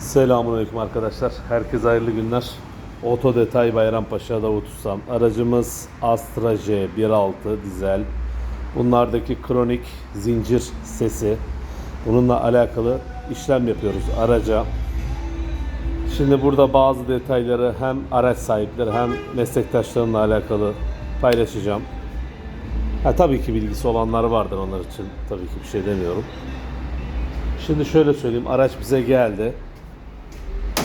Selamünaleyküm arkadaşlar. Herkese hayırlı günler. Oto Detay Bayrampaşa Davut Ustam. Aracımız Astra J 1.6 dizel. Bunlardaki kronik zincir sesi. Bununla alakalı işlem yapıyoruz araca. Şimdi burada bazı detayları hem araç sahipleri hem meslektaşlarımla alakalı paylaşacağım. Ha, tabii ki bilgisi olanlar vardır onlar için. Tabii ki bir şey demiyorum. Şimdi şöyle söyleyeyim. Araç bize geldi.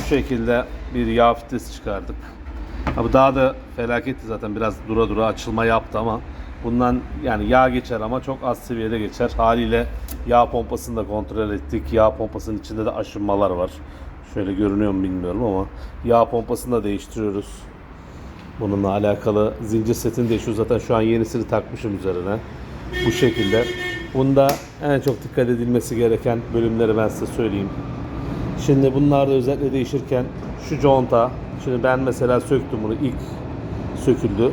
Bu şekilde bir yağ filtresi çıkardık. Ha, bu daha da felaketti zaten biraz dura dura açılma yaptı ama bundan yani yağ geçer ama çok az seviyede geçer. Haliyle yağ pompasını da kontrol ettik. Yağ pompasının içinde de aşınmalar var. Şöyle görünüyor mu bilmiyorum ama yağ pompasını da değiştiriyoruz. Bununla alakalı zincir setini değişiyor. Zaten şu an yenisini takmışım üzerine. Bu şekilde. Bunda en çok dikkat edilmesi gereken bölümleri ben size söyleyeyim. Şimdi bunlarda özellikle değişirken şu conta, şimdi ben mesela söktüm bunu ilk söküldü.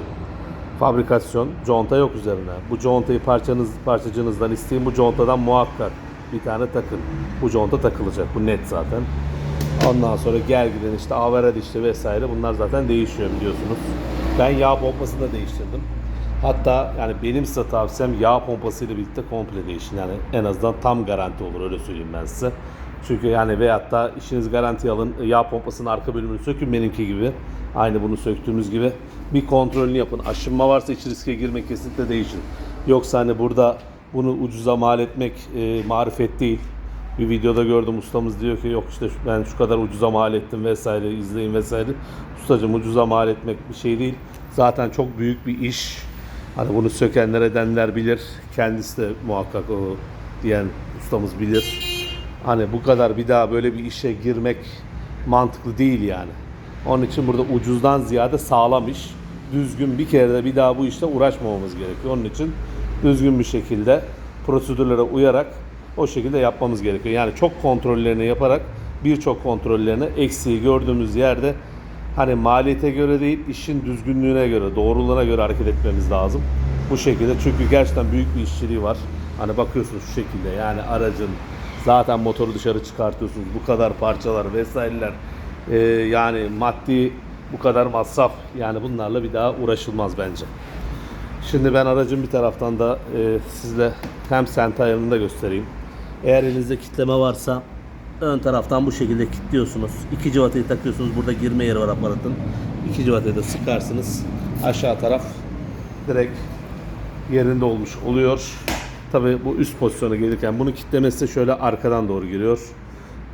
Fabrikasyon, conta yok üzerine. Bu contayı parçanız, parçacınızdan isteyin. Bu contadan muhakkak bir tane takın. Bu conta takılacak. Bu net zaten. Ondan sonra gergiden işte averaj işte vesaire bunlar zaten değişiyor biliyorsunuz. Ben yağ pompasını da değiştirdim. Hatta yani benim size tavsiyem yağ pompasıyla birlikte komple değişin. Yani en azından tam garanti olur öyle söyleyeyim ben size. Çünkü yani veyahut da işiniz garanti alın. Yağ pompasının arka bölümünü sökün benimki gibi. Aynı bunu söktüğümüz gibi. Bir kontrolünü yapın. Aşınma varsa hiç riske girmek kesinlikle değişin. Yoksa hani burada bunu ucuza mal etmek e, marifet değil. Bir videoda gördüm ustamız diyor ki yok işte ben şu kadar ucuza mal ettim vesaire izleyin vesaire. Ustacım ucuza mal etmek bir şey değil. Zaten çok büyük bir iş. Hani bunu sökenler edenler bilir. Kendisi de muhakkak o diyen ustamız bilir. Hani bu kadar bir daha böyle bir işe girmek mantıklı değil yani. Onun için burada ucuzdan ziyade sağlam iş. Düzgün bir kere de bir daha bu işte uğraşmamamız gerekiyor. Onun için düzgün bir şekilde prosedürlere uyarak o şekilde yapmamız gerekiyor. Yani çok kontrollerini yaparak birçok kontrollerini eksiği gördüğümüz yerde hani maliyete göre değil işin düzgünlüğüne göre, doğruluğuna göre hareket etmemiz lazım. Bu şekilde çünkü gerçekten büyük bir işçiliği var. Hani bakıyorsunuz şu şekilde yani aracın zaten motoru dışarı çıkartıyorsunuz. Bu kadar parçalar vesaireler Ee, yani maddi bu kadar masraf yani bunlarla bir daha uğraşılmaz bence. Şimdi ben aracın bir taraftan da e, sizle hem sente ayarını da göstereyim. Eğer elinizde kitleme varsa ön taraftan bu şekilde kilitliyorsunuz. İki civatayı takıyorsunuz. Burada girme yeri var aparatın. İki civatayı da sıkarsınız. Aşağı taraf direkt yerinde olmuş oluyor. Tabi bu üst pozisyona gelirken bunu kitlemesi şöyle arkadan doğru giriyor.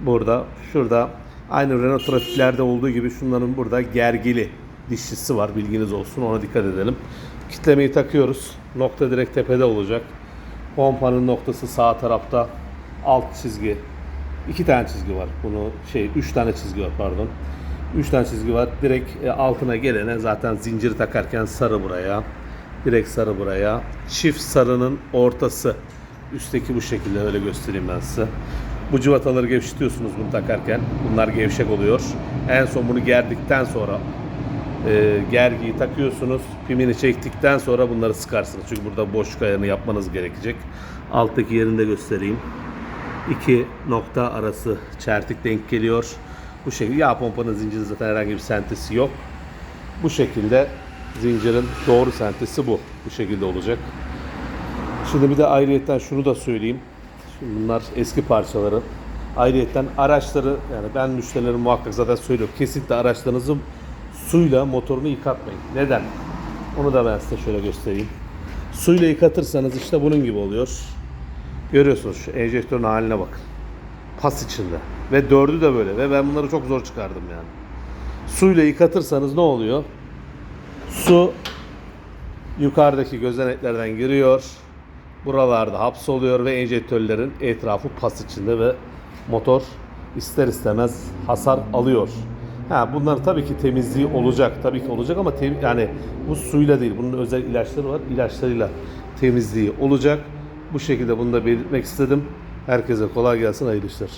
Burada, şurada aynı Renault trafiklerde olduğu gibi şunların burada gergili dişlisi var. Bilginiz olsun. Ona dikkat edelim. Kitlemeyi takıyoruz. Nokta direkt tepede olacak. Pompanın noktası sağ tarafta. Alt çizgi. iki tane çizgi var. Bunu şey üç tane çizgi var pardon. Üç tane çizgi var. Direkt e, altına gelene zaten zinciri takarken sarı buraya. Direkt sarı buraya. Çift sarının ortası. Üstteki bu şekilde öyle göstereyim ben size. Bu cıvataları gevşetiyorsunuz bunu takarken. Bunlar gevşek oluyor. En son bunu gerdikten sonra e, gergiyi takıyorsunuz. Pimini çektikten sonra bunları sıkarsınız. Çünkü burada boşluk ayarını yapmanız gerekecek. Alttaki yerini de göstereyim. İki nokta arası çertik denk geliyor. Bu şekilde yağ pompanın zinciri zaten herhangi bir sentesi yok. Bu şekilde zincirin doğru sentesi bu. Bu şekilde olacak. Şimdi bir de ayrıyetten şunu da söyleyeyim. Şimdi bunlar eski parçaları. Ayrıyetten araçları yani ben müşterilerim muhakkak zaten söylüyorum. Kesinlikle araçlarınızı suyla motorunu yıkatmayın. Neden? Onu da ben size şöyle göstereyim. Suyla yıkatırsanız işte bunun gibi oluyor. Görüyorsunuz şu enjektörün haline bakın. Pas içinde. Ve dördü de böyle. Ve ben bunları çok zor çıkardım yani. Suyla yıkatırsanız ne oluyor? Su yukarıdaki gözeneklerden giriyor. Buralarda hapsoluyor ve enjektörlerin etrafı pas içinde ve motor ister istemez hasar alıyor. Ha bunlar tabii ki temizliği olacak. Tabii ki olacak ama tem- yani bu suyla değil. Bunun özel ilaçları var. İlaçlarıyla temizliği olacak. Bu şekilde bunu da belirtmek istedim. Herkese kolay gelsin. Hayırlı işler.